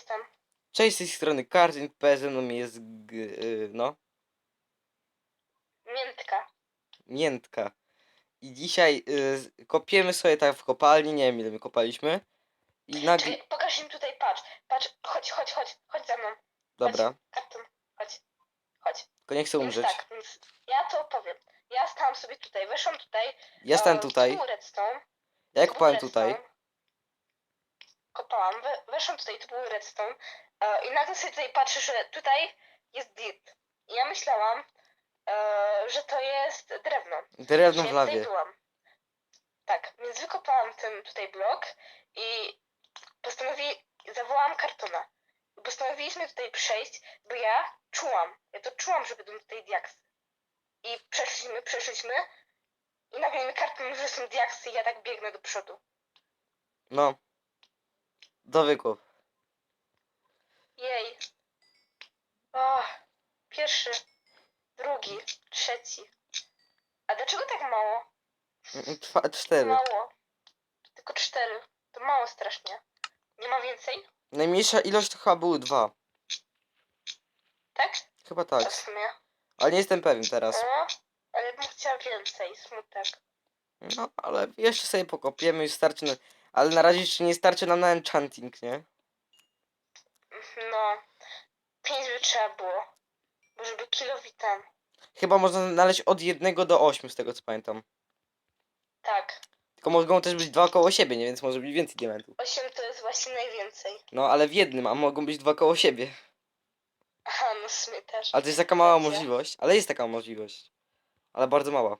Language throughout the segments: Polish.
jestem. Cześć z tej strony Kartyn, ze mną jest g, y, no, Miętka. Miętka. I dzisiaj y, z- kopiemy sobie tak w kopalni, nie wiem ile my kopaliśmy. I nagle, Czekaj, pokaż im tutaj, patrz. Patrz, chodź, chodź, chodź, chodź za mną. dobra, Karton, chodź. Chodź. tylko nie chcę Więc umrzeć. tak, więc ja to opowiem. Ja stałam sobie tutaj, weszłam tutaj. Ja e, stałem tu tutaj, był redstone. ja tu był kopałem tutaj. Kopałam, we, weszłam tutaj, tu był redstone. E, I nagle sobie tutaj patrzę, że tutaj jest dirt. I ja myślałam, e, że to jest drewno. Drewno w lawie. byłam. Tak, więc wykopałam ten tutaj blok i postanowi... zawołałam kartona. Postanowiliśmy tutaj przejść, bo ja czułam, ja to czułam, że będą tutaj diaksy. I przeszliśmy, przeszliśmy i nagle mi karton że są diaksy i ja tak biegnę do przodu. No. Do wykop. Jej. O, pierwszy, drugi, trzeci. A dlaczego tak mało? Mm, cztery. Mało. Tylko cztery. To mało strasznie. Nie ma więcej? Najmniejsza ilość to chyba były dwa. Tak? Chyba To tak. w sumie. Ale nie jestem pewien teraz. No, ale bym chciała więcej. Smutek. No, ale jeszcze sobie pokopiemy, już starczy na... Ale na razie jeszcze nie starczy nam na enchanting, nie? No. Pięć by trzeba było. Bo żeby kilowi ten. Chyba można znaleźć od jednego do ośmiu, z tego co pamiętam. Tak. Tylko mogą też być dwa koło siebie, nie? Więc może być więcej diamentów. Osiem to jest właśnie najwięcej. No, ale w jednym, a mogą być dwa koło siebie. Aha, no w sumie też. Ale to jest taka mała Będzie. możliwość. Ale jest taka możliwość. Ale bardzo mała.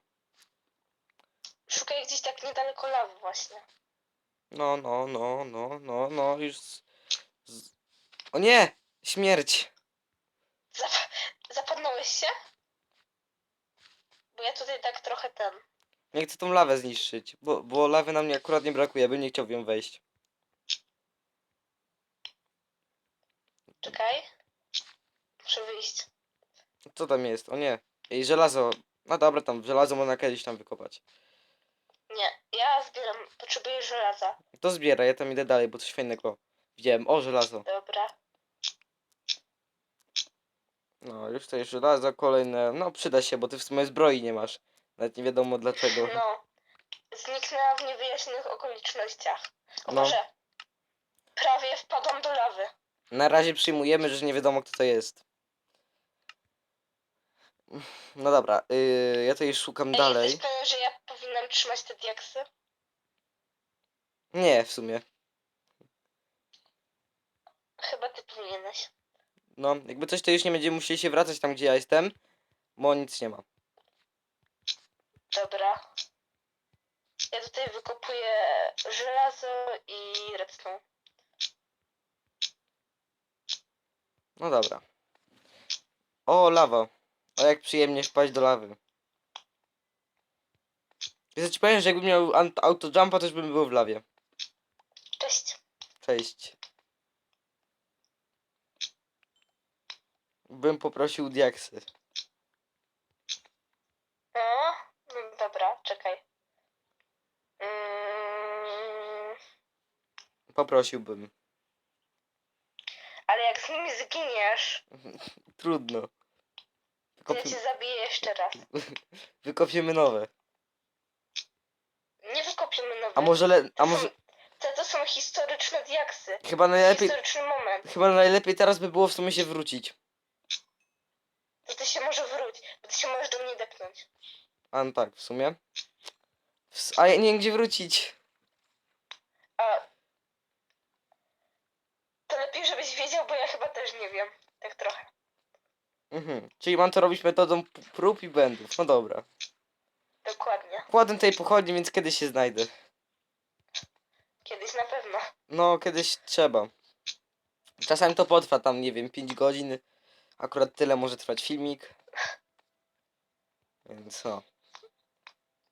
Szukaj gdzieś tak niedaleko lawy właśnie. No, no, no, no, no, no, już... Z... Z... O nie! Śmierć! Zap zapadnąłeś się? Bo ja tutaj tak trochę ten. Nie chcę tą lawę zniszczyć, bo, bo lawy nam nie, akurat nie brakuje, bym nie chciał w ją wejść. Czekaj. Muszę wyjść. Co tam jest? O nie. Ej, żelazo. No dobra, tam żelazo można kiedyś tam wykopać. Nie, ja zbieram. Potrzebuję żelaza. To zbieraj, ja tam idę dalej, bo coś fajnego widziałem. O, żelazo. Dobra. No, już to jest żelazo kolejne. No, przyda się, bo ty w sumie zbroi nie masz. Nawet nie wiadomo dlaczego. No. Zniknęła w niewyjaśnionych okolicznościach. O No. Boże. Prawie wpadłam do lawy. Na razie przyjmujemy, że nie wiadomo kto to jest. No dobra, yy, ja tutaj szukam Ej, dalej. że ja trzymać te diaksy? Nie, w sumie. Chyba ty powinieneś. No, jakby coś to już nie będziemy musieli się wracać tam, gdzie ja jestem, bo nic nie ma. Dobra. Ja tutaj wykopuję żelazo i redstone. No dobra. O, lawa. O, jak przyjemnie wpaść do lawy. Ja ci powiem, że jakbym miał ant- autojumpa, też bym był w lawie. Cześć. Cześć. Bym poprosił diaksy. No, no dobra, czekaj. Mm, Poprosiłbym. ale jak z nimi zginiesz, Trudno. to ja Wykopi- cię zabiję jeszcze raz. wykopiemy nowe. A może le... A To może... są- To, są historyczne diaksy. Chyba najlepiej... Historyczny moment. Chyba najlepiej teraz by było w sumie się wrócić. To ty się może wróć, bo ty się możesz do mnie depnąć. A no tak, w sumie. W s- A ja nie wiem gdzie wrócić. A to lepiej, żebyś wiedział, bo ja chyba też nie wiem. Tak trochę. Mhm. Czyli mam to robić metodą p- prób i błędów. No dobra. Dokładnie. Kładę tutaj pochodnie, więc kiedyś się znajdę. Kiedyś na pewno. No, kiedyś trzeba. Czasami to potrwa tam, nie wiem, 5 godzin. Akurat tyle może trwać filmik. Więc no.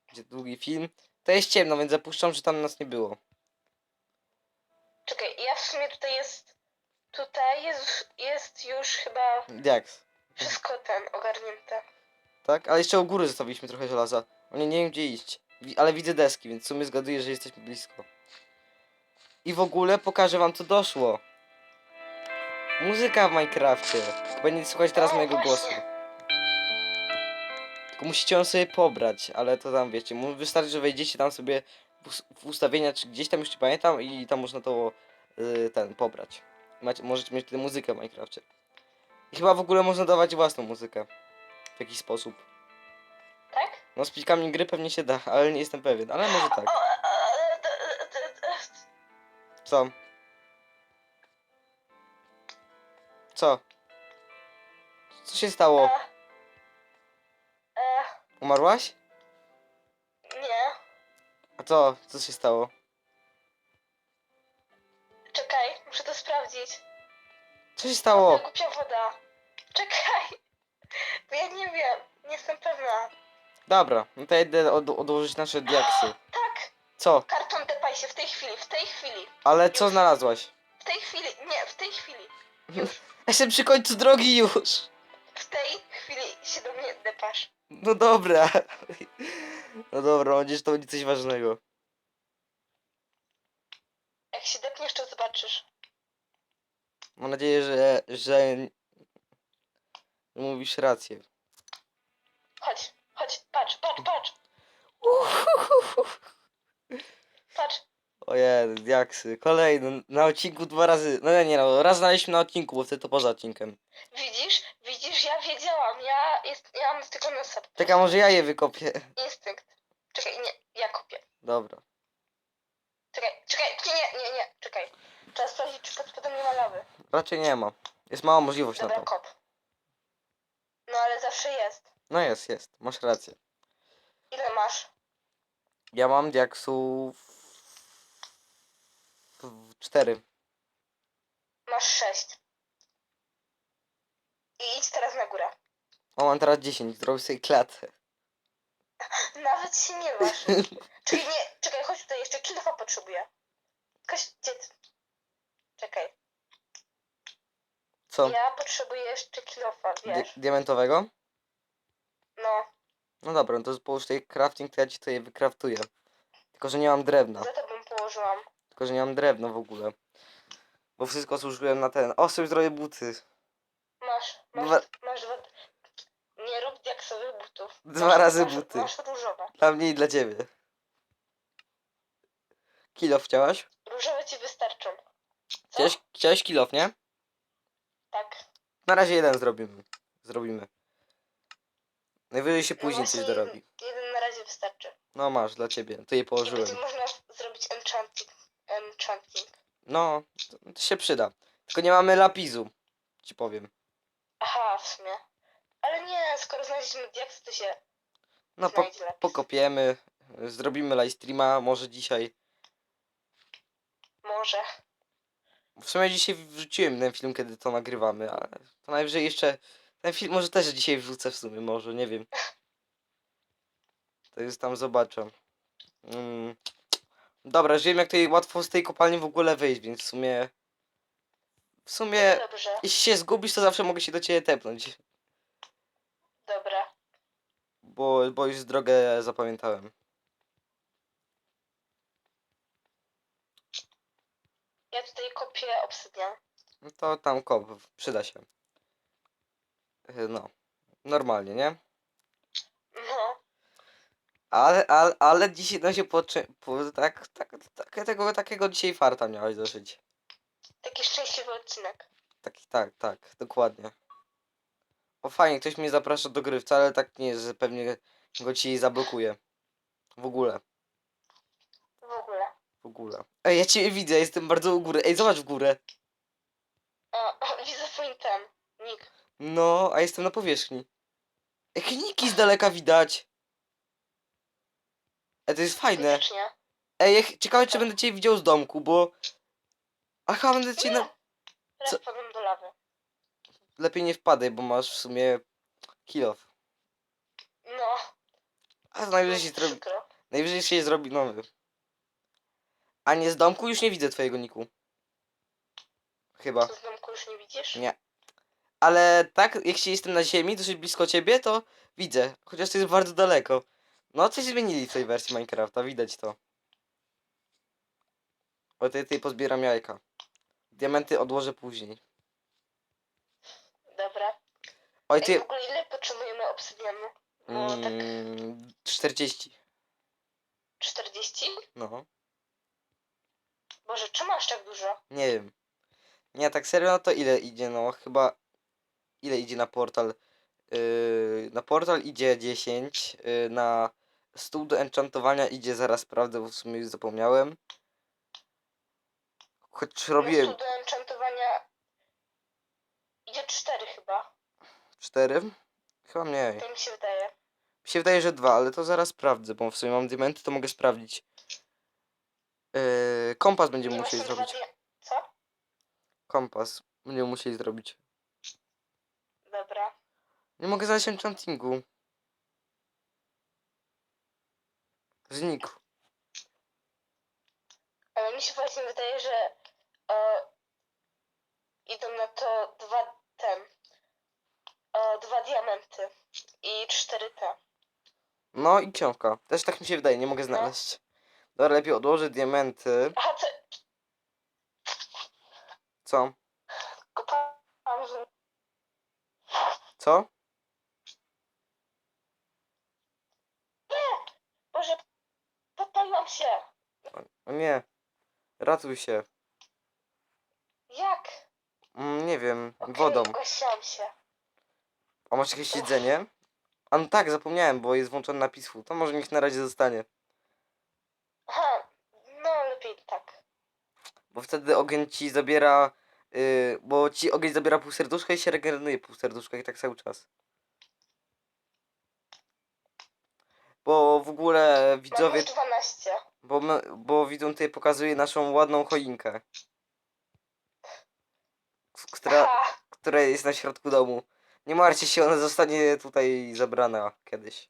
Będzie długi film. To jest ciemno, więc zapuszczam, że tam nas nie było. Czekaj, ja w sumie tutaj jest. Tutaj jest, jest już chyba Jak? wszystko ten ogarnięte. Tak? Ale jeszcze u góry zostawiliśmy trochę żelaza. O nie, wiem gdzie iść. Ale widzę deski, więc w sumie zgaduję, że jesteśmy blisko. I w ogóle pokażę wam co doszło. Muzyka w Minecrafcie. Nie słuchać teraz mojego głosu. Tylko musicie ją sobie pobrać, ale to tam wiecie, wystarczy, że wejdziecie tam sobie w us- w ustawienia, czy gdzieś tam już nie pamiętam i tam można to y, ten pobrać. Macie, możecie mieć tę muzykę w Minecrafcie. I chyba w ogóle można dawać własną muzykę. W jakiś sposób. Tak? No z plikami gry pewnie się da, ale nie jestem pewien, ale może tak. Co? Co? Co się stało? e, e, Umarłaś? nie. A co? Co się stało? Czekaj, muszę to sprawdzić. Co się stało? Ta głupia woda. Czekaj. Bo ja nie wiem. Nie jestem pewna. Dobra, no to ja idę od odłożyć nasze diaksy. Tak. Co? Karton depaj się w tej chwili, w tej chwili. Ale co znalazłaś? W tej chwili. Nie, w tej chwili. Jestem przy końcu drogi już! W tej chwili się do mnie depasz. No dobra. No dobra, mam nadzieję, że to będzie coś ważnego. Jak się depniesz, to zobaczysz. Mam nadzieję, że, że mówisz rację. Chodź, chodź, patrz, patrz, patrz. Patrz. Ojej, diaksy. Kolejny. Na odcinku dwa razy. No nie, nie, no. Raz znaleźliśmy na odcinku, bo wtedy to poza odcinkiem. Widzisz? Widzisz, ja wiedziałam. Ja, jest, ja mam z tego nosa. Czekaj, może ja je wykopię. Instynkt. Czekaj, nie, ja kopię. Dobra. Czekaj, czekaj, nie, nie, nie, nie, czekaj. Trzeba sprawdzić, czy pod spodem nie ma lawy. Raczej nie ma. Jest mała możliwość na Dobra, to. kop. No ale zawsze jest. No jest, jest. Masz rację. Ile masz? Ja mam diaksów... Cztery. Masz sześć. I idź teraz na górę. O, mam teraz 10. Zrobię sobie klatę. Nawet się nie waż. Czyli nie, czekaj, chodź tutaj, jeszcze kilofa potrzebuję. Kaś, gdzie? Czekaj, Co? ja potrzebuję jeszcze kilofa, Di wiesz. diamentowego? No, No dobra, no to połóż tutaj crafting, to ja ci to je wykraftuję. Tylko, że nie mam drewna. za tobą położyłam. Tylko, że nie mam drewna w ogóle. Bo wszystko służyłem na ten. O, sobie zrobię buty. Masz, masz, Dwa- masz dwa... Nie rób diaksowych butów. Dwa Masz- razy masz, buty. Masz różowe. Dla mnie i dla ciebie. Kilof chciałaś? Różowe ci wystarczą. Co? Chciałeś kilof, nie? Na razie jeden zrobimy. Zrobimy. Najwyżej się No później właśnie coś dorobi. Jeden, jeden na razie wystarczy. No masz, dla ciebie. To je I położyłem. będzie można zrobić enchanting. enchanting. No, to, to się przyda. Tylko nie mamy lapizu. Ci powiem. Aha, w sumie. Ale nie, skoro znaleźliśmy diaksy, to się No, po, znajdzie lepiej. pokopiemy. Zrobimy live streama, może dzisiaj. Może. W sumie dzisiaj wrzuciłem ten film, kiedy to nagrywamy, ale to najwyżej jeszcze. Ten film może też dzisiaj wrzucę w sumie, może, nie wiem. To już tam zobaczę. Mm. Dobra, już wiem jak tutaj łatwo z tej kopalni w ogóle wyjść, więc w sumie. W sumie, Dobrze, jeśli się zgubisz, to zawsze mogę się do ciebie tepnąć. dobra. Bo, bo już drogę zapamiętałem. Ja tutaj kopię obsydian. No to tam kop, przyda się. Yy, No. Normalnie, nie? No, Ale, ale, ale dzisiaj no się poczy... Po, tak, tak, tak, tego, takiego dzisiaj farta miałeś dosyć. taki szczęśliwy odcinek. Taki, tak, tak, dokładnie. O fajnie, ktoś mnie zaprasza do gry, wcale tak nie jest, że pewnie go ci zablokuje. W ogóle, W ogóle. W ogóle. Ej, ja cię widzę, jestem bardzo u góry. Ej, zobacz w górę. O, widzę twój ten. Nick. No, a jestem na powierzchni. Jakie niki z daleka widać. Ej, to jest fajne. Fizycznie. Ej, jak, ciekawe czy będę cię widział z domku, bo... Aha, będę cię na... Teraz Co? wpadłem do lawy. Lepiej nie wpadaj, bo masz w sumie... Kill off. No, A najwyżej się, zrobi, przykro. najwyżej się zrobi nowy. A nie z domku już nie widzę twojego niku. Chyba. Co z domku już nie widzisz? Nie. Ale tak, jeśli jestem na ziemi, dosyć blisko ciebie, to widzę. Chociaż to jest bardzo daleko. No, coś zmienili w tej wersji Minecrafta, widać to. O tej, tej pozbieram jajka. Diamenty odłożę później. Oj, Ej, w ty... ogóle ile potrzebujemy obsydianu? Bo tak Mm, 40. 40? No, Boże, czemu aż tak dużo? nie wiem. Nie, tak serio, no to ile idzie? No, chyba... Ile idzie na portal? Yy, na portal idzie 10. Yy, na stół do enchantowania idzie, zaraz sprawdzę, bo w sumie już zapomniałem. Choć robiłem tu do enchantowania idzie 4 chyba. 4. Chyba mniej. To mi się wydaje. Mi się wydaje, że dwa, ale to zaraz sprawdzę, bo w sumie mam diamenty, to mogę sprawdzić. Yy, kompas będziemy Nie, musieli zrobić. Co? Kompas będziemy musieli zrobić. Dobra. Nie mogę znaleźć enchantingu. Znikł. Ale mi się właśnie wydaje, że e, idą na to dwa ten. E, dwa diamenty i cztery te. No i książka. Też tak mi się wydaje, nie mogę znaleźć. Dobra, lepiej odłożę diamenty. Aha, co? Co? Kopałam, że... Co? Boże, podpaliłam się. O nie. Ratuj się. Jak? Mm, nie wiem, wodą. Ugasiłam się. A masz jakieś jedzenie? A no tak, zapomniałem, bo jest włączony napis food. To może niech na razie zostanie. Aha, no lepiej tak. Bo wtedy ogień ci zabiera. Yy, bo ci ogień zabiera pół serduszka i się regeneruje pół serduszka i tak cały czas. Bo w ogóle Mam widzowie. już 12. Bo, my, bo widzą tutaj pokazuje naszą ładną choinkę. k- Która, Aha, która jest na środku domu. Nie martwcie się, ona zostanie tutaj zabrana kiedyś.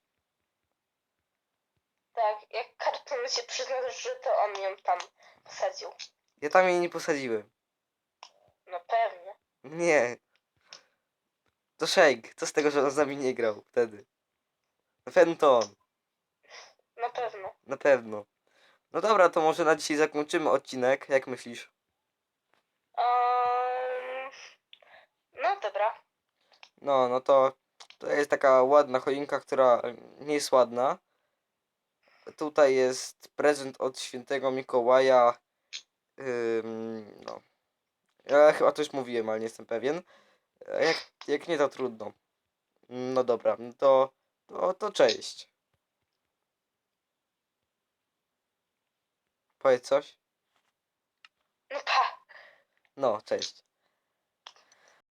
tak, jak karton się przyznał, że to on ją tam posadził. Ja tam jej nie posadziłem. No pewnie. Nie. To Shake. Co z tego, że on z nami nie grał wtedy? Na pewno to on. Na pewno. Na pewno. No dobra, to może na dzisiaj zakończymy odcinek. Jak myślisz? Um, no dobra. No, no to to jest taka ładna choinka, która nie jest ładna. Tutaj jest prezent od świętego Mikołaja. No. Ja chyba już mówiłem, ale nie jestem pewien. Jak, jak nie, to trudno. No dobra, no to, to, to cześć. Powiedz coś? No pa. No, cześć.